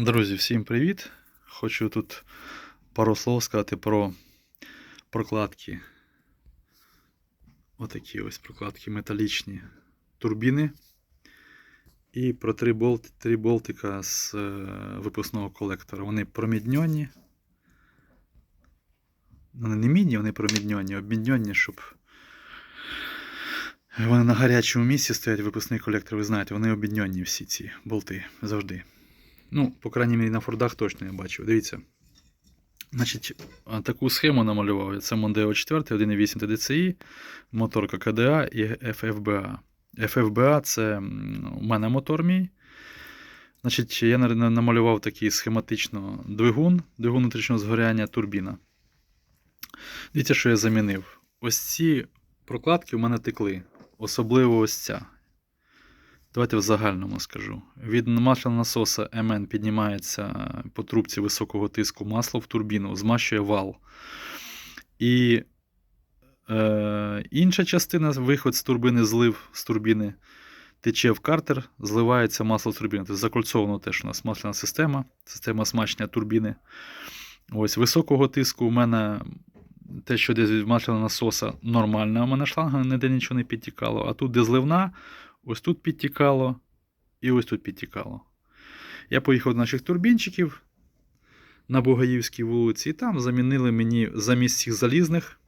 Друзі, всім привіт! Хочу тут пару слов сказати про прокладки. Отакі ось прокладки металічні турбіни. І про три, болт, три болтика з е, випускного колектора. Вони промідньонні. Вони не мідні, вони промідньонні, обмідньонні, щоб. Вони на гарячому місці стоять випускний колектор, ви знаєте, вони обмідньонні всі ці болти завжди. Ну, по крайній мірі, на фордах точно я бачив. Дивіться. Значить, таку схему намалював. Це Mondeo 4, 1.8 TDCi, моторка КДА і FFBA. FFBA це у мене мотор мій. Значить, я на- на- намалював такий схематично двигун, двигун внутрішнього згоряння, турбіна. Дивіться, що я замінив. Ось ці прокладки у мене текли. Особливо ось ця. Давайте в загальному скажу. Від масляного насоса МН піднімається по трубці високого тиску масло в турбіну, змащує вал. І е, інша частина, виход з турбини, злив з турбіни, тече в картер, зливається масло з турбіни. Тобто закольцовано теж у нас масляна система, система смачення турбіни. Ось високого тиску у мене те, що десь від масляного насоса нормально, у мене шланга ніде нічого не підтікало. А тут, де зливна, ось тут підтікало і ось тут підтікало. Я поїхав до наших турбінчиків на Бугаївській вулиці, і там замінили мені замість цих залізних.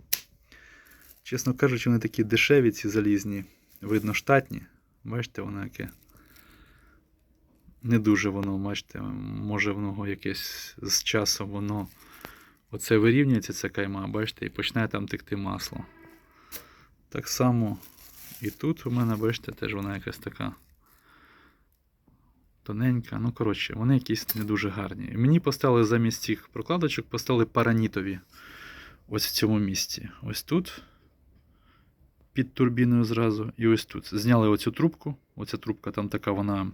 Чесно кажучи, вони такі дешеві, ці залізні, видно, штатні. Бачите, воно яке. Не дуже воно, бачите, може воно якесь з часом воно оце вирівнюється, ця кайма, бачите, і почне там текти масло. Так само і тут у мене, бачите, теж вона якась така тоненька. Ну, коротше, вони якісь не дуже гарні. Мені поставили замість цих прокладочок, поставили паранітові. Ось в цьому місці. Ось тут. Під турбіною зразу. І ось тут. Зняли оцю трубку. Оця трубка там така, вона.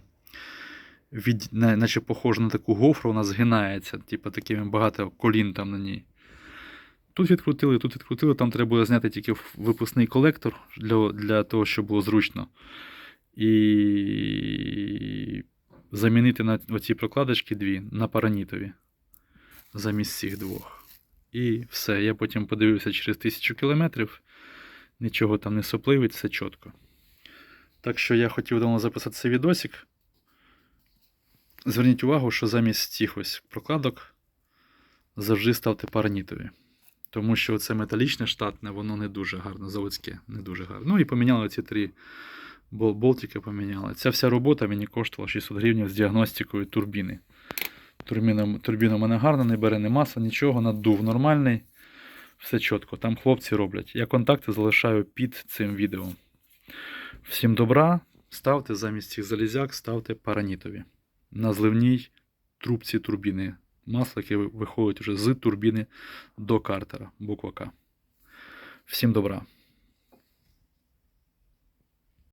Від, наче похожа на таку гофру, вона згинається, типу такими багато колін там на ній. Тут відкрутили, тут відкрутили, там треба було зняти тільки випускний колектор для, для того, щоб було зручно. І замінити на оці прокладочки дві на паранітові замість цих двох. І все. Я потім подивився через тисячу кілометрів. Нічого там не сопливить, все чітко. Так що я хотів давно записати цей відосик. Зверніть увагу, що замість цих ось прокладок завжди ставте паранітові. Тому що це металічне штатне, воно не дуже гарно, заводське, не дуже гарно. Ну і поміняли ці три болтики поміняли. Ця вся робота мені коштувала 600 гривень з діагностикою турбіни. Турбіна, турбіна в мене гарна, не бере ні масла, нічого, надув нормальний. Все чітко. Там хлопці роблять. Я контакти залишаю під цим відео. Всім добра. Ставте замість цих залізяк, ставте паранітові. На зливній трубці турбіни. Масло, яке виходить вже з турбіни до картера. Буква К. Всім добра.